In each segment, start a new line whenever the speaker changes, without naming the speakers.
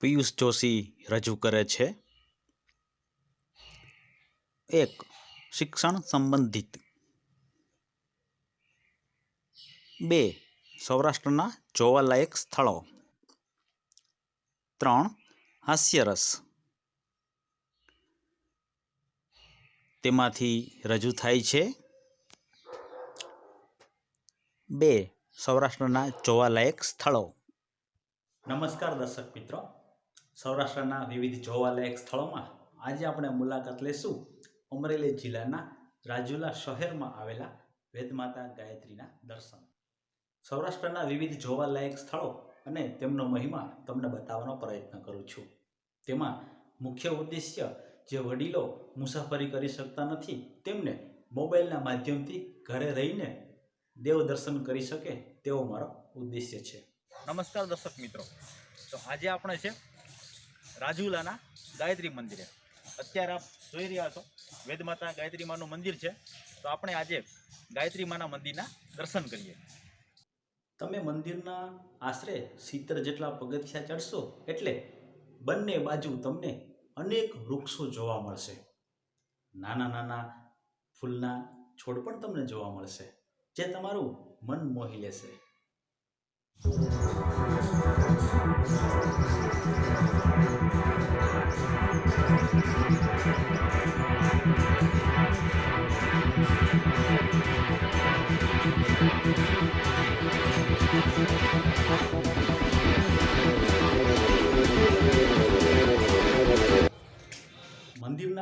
પિયુષ જોશી રજૂ કરે છે. એક, શિક્ષણ સંબંધિત. બે, સૌરાષ્ટ્રના જોવાલાયક સ્થળો. ત્રણ, હાસ્યરસ. તેમાંથી રજૂ થાય છે. બે, સૌરાષ્ટ્રના જોવાલાયક સ્થળો. નમસ્કાર દર્શક મિત્રો. સૌરાષ્ટ્રના વિવિધ જોવાલાયક સ્થળોમાં આજે આપણે મુલાકાત લઈશું અમરેલી જિલ્લાના રાજુલા શહેરમાં આવેલા વેદમાતા ગાયત્રીના દર્શન. સૌરાષ્ટ્રના વિવિધ જોવાલાયક સ્થળો અને તેમનો મહિમા તમને બતાવવાનો પ્રયત્ન કરું છું. તેમાં મુખ્ય ઉદ્દેશ્ય જે વડીલો મુસાફરી કરી શકતા નથી તેમને મોબાઈલના માધ્યમથી ઘરે રહીને દેવ દર્શન કરી શકે તેવો મારો ઉદ્દેશ્ય છે.
નમસ્કાર દર્શક મિત્રો. તો આજે આપણે છે રાજુલાના ગાયત્રી મંદિરે. અત્યારે આપ જોઈ રહ્યા છો, વેદમાતા ગાયત્રી માનું મંદિર છે. તો આપણે આજે ગાયત્રી માના મંદિરના દર્શન કરીએ.
તમે મંદિરના આશરે સિત્તેર જેટલા પગથિયા ચડશો એટલે બંને બાજુ તમને અનેક વૃક્ષો જોવા મળશે. નાના નાના ફૂલના છોડ પણ તમને જોવા મળશે, જે તમારું મન મોહી લેશે. મંદિરના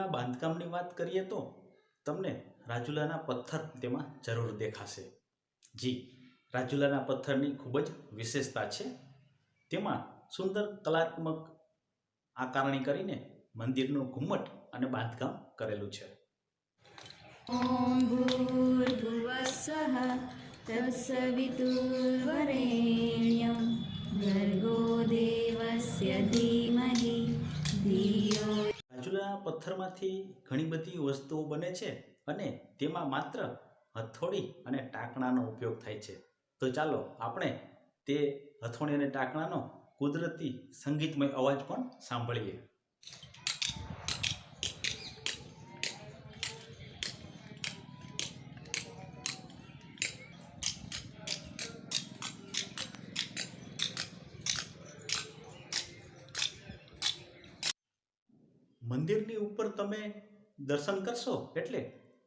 બાંધકામની વાત કરીએ તો તમને રાજુલાના પથ્થર તેમાં જરૂર દેખાશે. જી. રાજુલાના પથ્થરની ખૂબ જ વિશેષતા છે. તેમાં સુંદર કલાત્મક આકારણી કરીને મંદિરનું ઘુમ્મટ અને બાંધકામ કરેલું છે.
ઓમ ભૂર્ભુવસ્સઃ
રાજુલા પથ્થરમાંથી ઘણી બધી વસ્તુઓ બને છે અને તેમાં માત્ર હથોડી અને ટાંકણાનો ઉપયોગ થાય છે. તો ચાલો આપણે તે હથોણી અને ટાંકણાનો કુદરતી સંગીતમય અવાજ પણ સાંભળીએ. મંદિરની ઉપર તમે દર્શન કરશો એટલે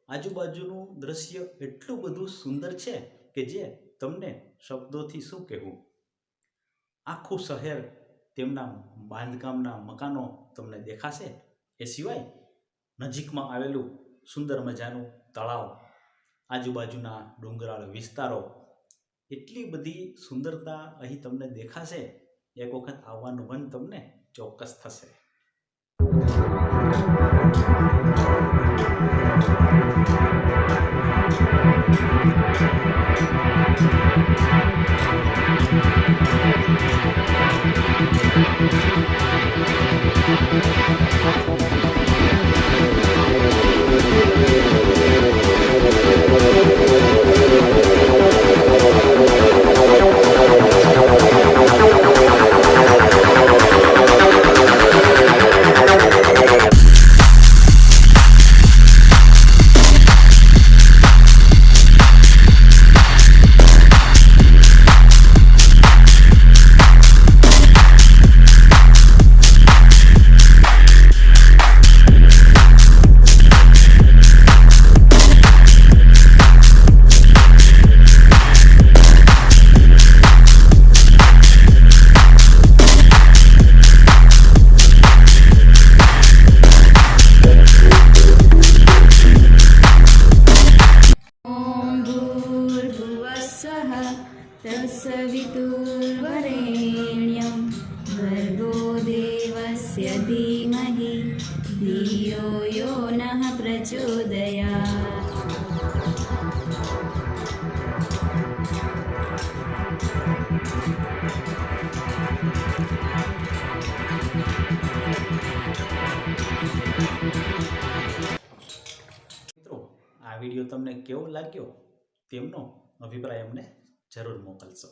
આજુબાજુનું દ્રશ્ય એટલું બધું સુંદર છે કે જે તમને શબ્દોથી શું કહેવું? આખું શહેર તેમના બાંધકામના મકાનો તમને દેખાશે? એ સિવાય નજીકમાં આવેલું સુંદર મજાનું તળાવ, આજુબાજુના ડુંગરાળ વિસ્તારો, એટલી બધી સુંદરતા અહીં તમને દેખાશે. એક વખત આવવાનું મન તમને ચોક્કસ થશે.
Thank you. तत्सवितुर्वरेण्यं भर्गो देवस्य धीमहि धियो यो नः प्रचोदयात्
મિત્રો આ વિડીયો તમને કેવો લાગ્યો તેમનો અભિપ્રાય અમને જરૂર મોકલશો